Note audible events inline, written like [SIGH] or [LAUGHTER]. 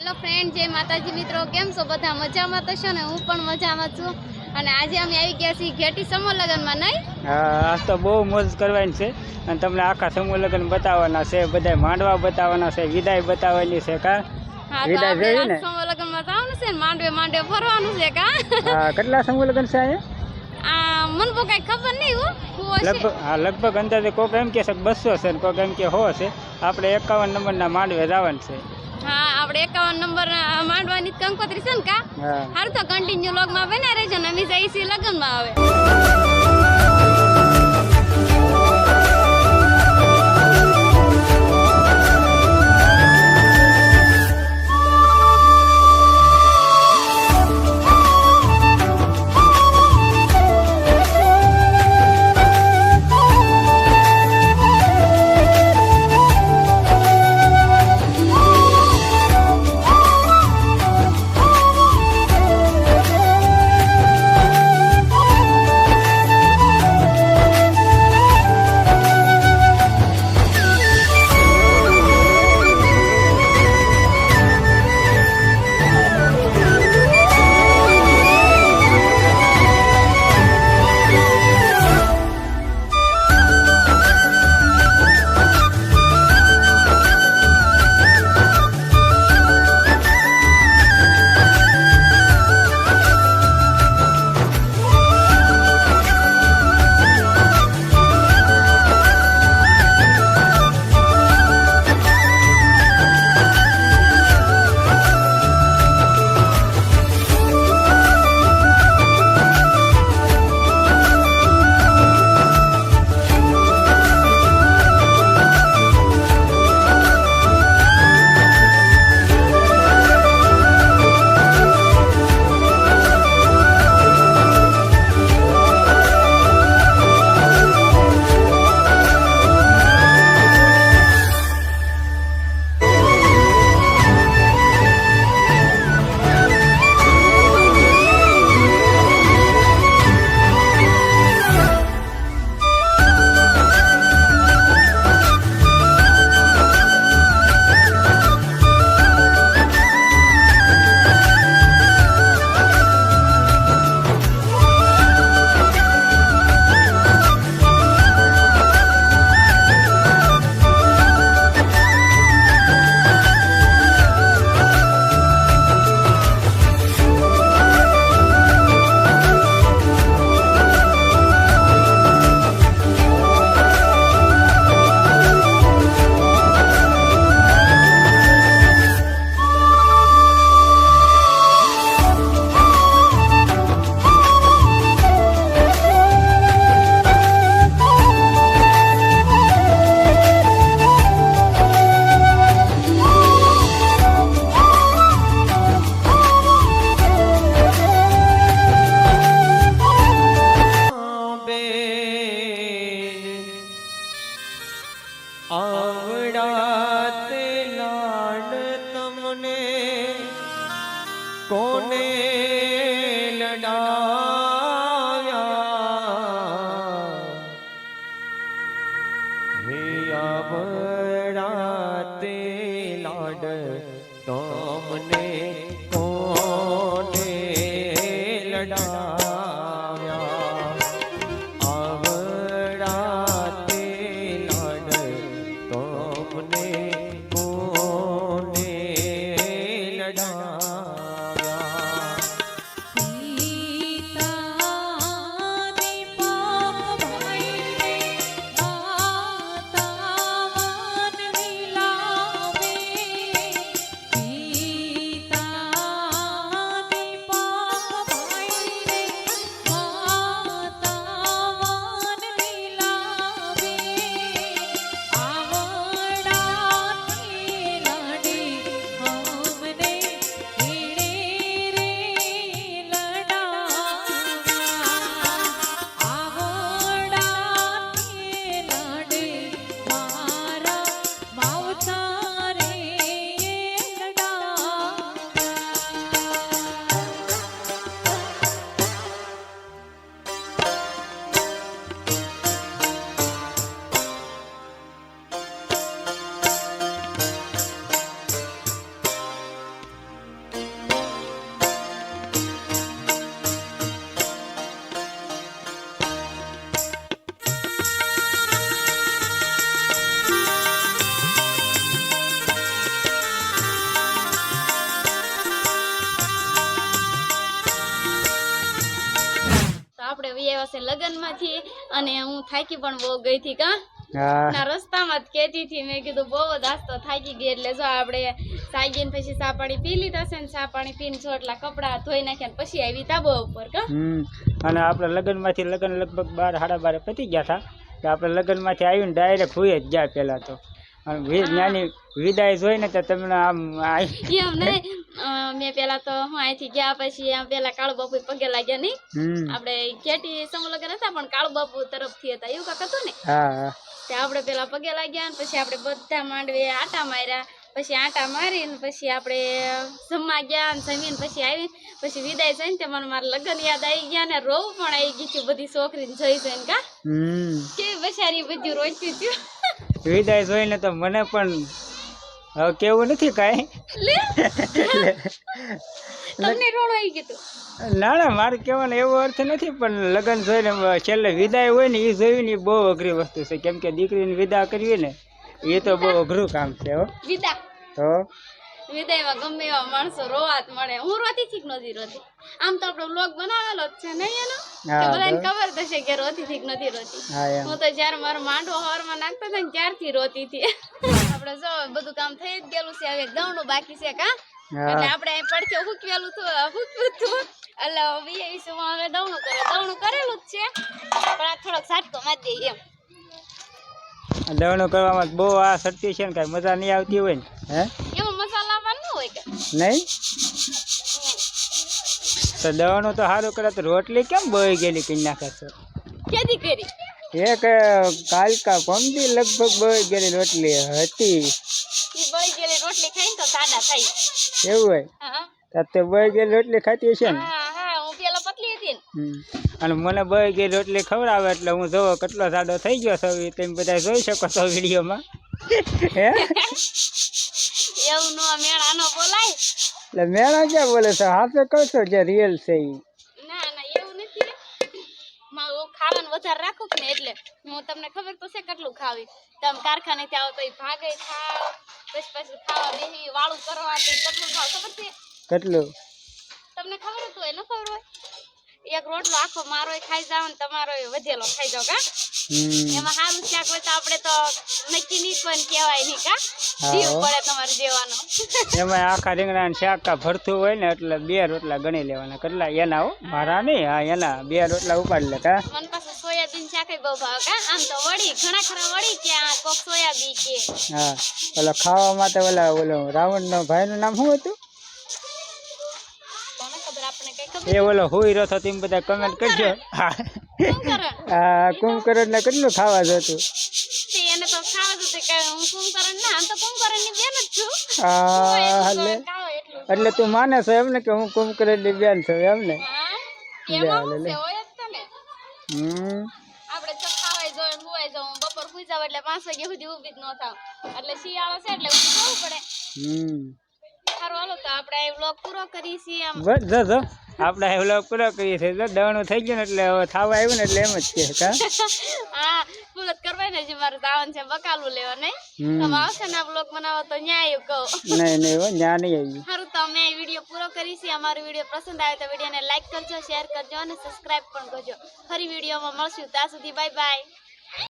Hello friend જય માતાજી મિત્રો. કેમ છો? બધા મજામાં તો છો ને? હું પણ મજામાં છું. અને આજે અમે આવી ગયા છીએ ઘેટી સમૂહ લગ્નમાં નહીં? હા આજ તો બહુ મોજ કરવાની છે. અને તમને આખા સમૂહ લગ્ન બતાવવાના છે. બધા માંડવા બતાવવાના છે. વિદાય બતાવવાની છે કા? વિદાય જોઈ ને? સમૂહ લગ્નમાં જવાનું છે ને? માંડવે માંડવે ફરવાનું છે કા? હા કેટલા સમૂહ લગ્ન છે અહીંયા? આ મને તો કઈ ખબર નહીં હું. લગભગ હા લગભગ અંદાજે કોક એમ કે છે બસો છે ને કોક એમ કે હો છે. આપણે એકાવન નંબરના માંડવે જવાનું છે. હા આપણે એકાવન નંબર માંડવાની કંકોત્રી છે ને કા? સારું તો કન્ટિન્યુ લોગમાં બના રહેજો ને અમે છીએ લગ્નમાં હવે આવડાત લાડ તમને. કોને લડાવ્યા હે આવડાત લાડ તમને. લડાવ્યા છે લગ્નમાંથી અને હું થાકી પણ બહુ ગઈ હતી કા? ના રસ્તામાં જ કહેતી હતી મેં કીધું બહુ જ આસ્તો થાકી ગઈ એટલે જો આપણે સાગીને પછી સા પાણી પી લીધા છે ને સા પાણી પીને જો એટલા કપડાં ધોઈ નાખ્યા ને પછી આવી તાબો ઉપર કા? અને આપણે લગ્નમાંથી લગ્ન લગભગ બાર સાડા બારે પતી ગયા હતા આપણે લગ્નમાંથી આવીને ડાયરેક્ટ હોય જ ગયા પહેલાં તો. અને વિદાય જોઈને તો તમને આમ એમ નહીં? મેં પેલા તો હું અહીંથી ગયા પછી આમ પેલા કાળુ બાપુ પગે લાગ્યા નહીં. આપણે હતા પણ કાળુ બાપુ તરફથી હતા. એવું કાક હતું ને? હા હા. તે આપણે પેલા પગે લાગ્યા પછી આપણે બધા માંડવે આટા માર્યા. પછી આટા મારીને પછી આપણે જમવા ગયા ને જમીને પછી આવી. પછી વિદાય જઈને તે મને મારા લગ્ન યાદ આવી ગયા ને રોવ પણ આવી ગયું બધી છોકરીને જોઈ જઈને કા? કેવી બચારી બધું રોચ્યું વિદાય જોઈને તો મને પણ હવે કેવું નથી કાંઈ. તમને રોણ ગયું ના ના મારે કહેવાનો એવો અર્થ નથી પણ લગ્ન જોઈને છેલ્લે વિદાય હોય ને એ જોઈને એ બહુ અઘરી વસ્તુ છે. કેમ કે દીકરીને વિદા કરવી ને એ તો બહુ અઘરું કામ છે હો. વિદા. તો વિદાયમાં ગમે એવા માણસો રોવાત મળે. હું રોતી થી નથી રોતી. આમ તો આપણો બ્લોગ બનાવેલો જ છે નહીં એનો? કે બધાને ખબર થશે કે રોતી થી નથી રોતી. હું તો જ્યારે મારો માંડવો હવારમાં નાખતા હતો ને ત્યારથી રોતી હતી. આપણે જો બધું કામ થઈ જ ગયેલું છે હવે દવણું બાકી છે કા? એટલે આપણે પડખે હુકવેલું હતું હુકવ્યું હતું એટલે વીએ વિશુમાં હવે દવણું કરે દવણું કરેલું જ છે. પણ આ થોડોક સાટકો મારી દઈએ એમ. દવણું કરવામાં બહુ આ શક્તિ છે ને કાંઈ મજા નહીં આવતી હોય ને હે એમાં મસાલા પણ ન હોય કે નહીં? તો દવાનું તો સારું કરે તો રોટલી કેમ બોઈ ગયેલી કઈ નાખે છો? કરી? એક કાલકા પમદી લગભગ બોઈ ગયેલી રોટલી હતી. ઈ ગયેલી રોટલી ખાઈને તો સાડા થાય. એવું હોય? તો બોઈ ગયેલી રોટલી ખાતી હશે ને. અને મને બોઈ ગયેલી રોટલી ખવડાવે એટલે હું જોવો કેટલો સાદો થઈ ગયો છો. તમે બધા જોઈ શકો છો વિડીયોમાં. [LAUGHS] હે? એવું નો મેળા નો બોલાય. એટલે મેળા ક્યાં બોલે છે? હાથે કહો છો જે રિયલ છે એ ના ના એવું નથી. મારું ખાવાનું વધારે રાખું ને એટલે હું તમને ખબર તો છે કેટલું ખાવી. તમે કારખાને થી આવો તો ઈ ભાગે ખાવ પછી પછી ખાવા બેસી વાળું કરવા તો કેટલું ખાવ ખબર છે? કેટલું? તમને ખબર હતું હોય ન ખબર હોય? એક રોટલો આખો મારો ખાઈ જાવ ને તમારો વધેલો ખાઈ જાવ કા? એમાં હારું શાક હોય તો આપણે તો નક્કી નહીં પણ કહેવાય નહીં કા? જીવ પડે તમારે જેવાનો એમાં આખા રીંગણા શાક શાકા ભરતું હોય ને એટલે બે રોટલા ગણી લેવાના. કેટલા? એના હો મારા નહીં હા એના. બે રોટલા ઉપાડી લે કા. મને પાછું સોયાબીન શાક બહુ ભાવે કા? આમ તો વળી ઘણા ખરા વળી કે આ કોક સોયાબીન કે. હા ઓલા ખાવા માટે ઓલા ઓલો રાવણ નો ભાઈ નું નામ શું હતું? એ ઓલો હોય રહ્યો તો તેમ બધા કમેન્ટ કરજો. હા. આ કુંભકરણ ને કેટલું ખાવા જોતું? એને તો ખાવા જતું કે હું કુંભકરણ ના તો કુંભકરણની બેન જ છું. આ એટલું તો માને છો એમ ને કે હું કુંભકરણની બેન છું એમ ને જ છે? ને હમ. આપણે તો ખાવાય જોઈએ હુવાય જાઉં. બપોર સુઈ જાવ એટલે પાંચ વાગ્યા સુધી ઊભી જ ન થાવ. એટલે શિયાળો છે એટલે ઊભી થવું પડે. હમ. સારું હાલો તો આપણે આ વ્લોગ પૂરો કરીએ છીએ જો જો. આપણે એ વ્લોગ પૂરો કરીએ છીએ. જો દવણું થઈ ગયું ને એટલે હવે ખાવા આવ્યું ને એટલે એમ જ કે કા? હા પૂરો જ કરવાય ને જે મારે દાવન છે બકાલું લેવા નહીં. તમે આવશે ને વ્લોગ બનાવો તો ન્યાય કહો. નહીં નહીં હો ત્યાં નહીં આવી. સારું તો અમે વીડિયો પૂરો કરીશી અમારો વીડિયો પસંદ આવે તો વિડીયોને લાઈક કરજો શેર કરજો અને સબસ્ક્રાઇબ પણ કરજો. ફરી વિડીયોમાં મળશું. ત્યાં સુધી બાય બાય